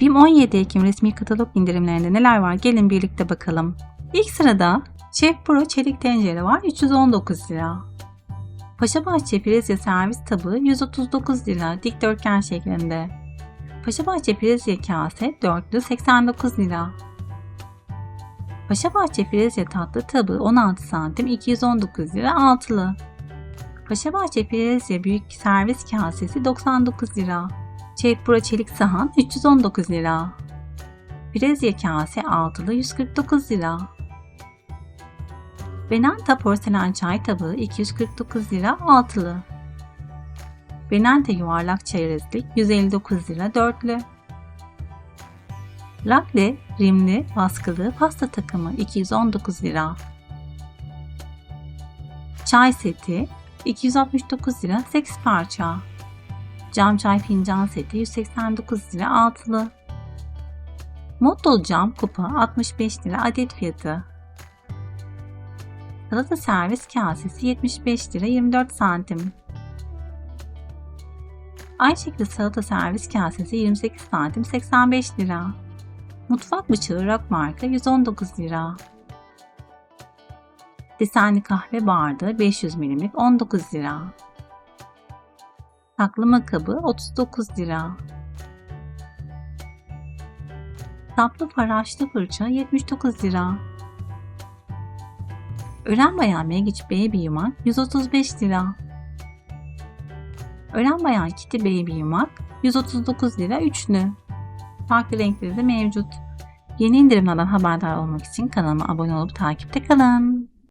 BİM 17 Ekim resmi katalog indirimlerinde neler var gelin birlikte bakalım. İlk sırada Chef Pro çelik tencere var 319 lira. Paşabahçe Brezilya servis tabağı 139 lira dikdörtgen şeklinde. Paşabahçe Brezilya kase dörtlü 89 lira. Paşabahçe Brezilya tatlı tabağı 16 santim 219 lira altılı. Paşabahçe Brezilya büyük servis kasesi 99 lira. Pro çelik sahan 319 lira. Brezilya kase altılı 149 lira. Benanta porselen çay tabağı 249 lira altılı. Benante yuvarlak çerezlik 159 lira dörtlü. Rakle rimli baskılı pasta takımı 219 lira. Çay seti 269 lira 8 parça. Cam çay fincan seti 189 lira altılı. Motto cam kupa 65 lira adet fiyatı. Salata servis kasesi 75 lira 24 santim. Ayşekli salata servis kasesi 28 santim 85 lira. Mutfak bıçağı Rock marka 119 lira. Desenli kahve bardağı 500 milimlik 19 lira. Saklama kabı 39 lira. Saplı faraşlı fırça 79 lira. Ören Bayan Megic Baby Yumak 135 lira. Ören Bayan Kitty Baby Yumak 139 lira üçlü. Farklı renkleri de mevcut. Yeni indirimlerden haberdar olmak için kanalıma abone olup takipte kalın.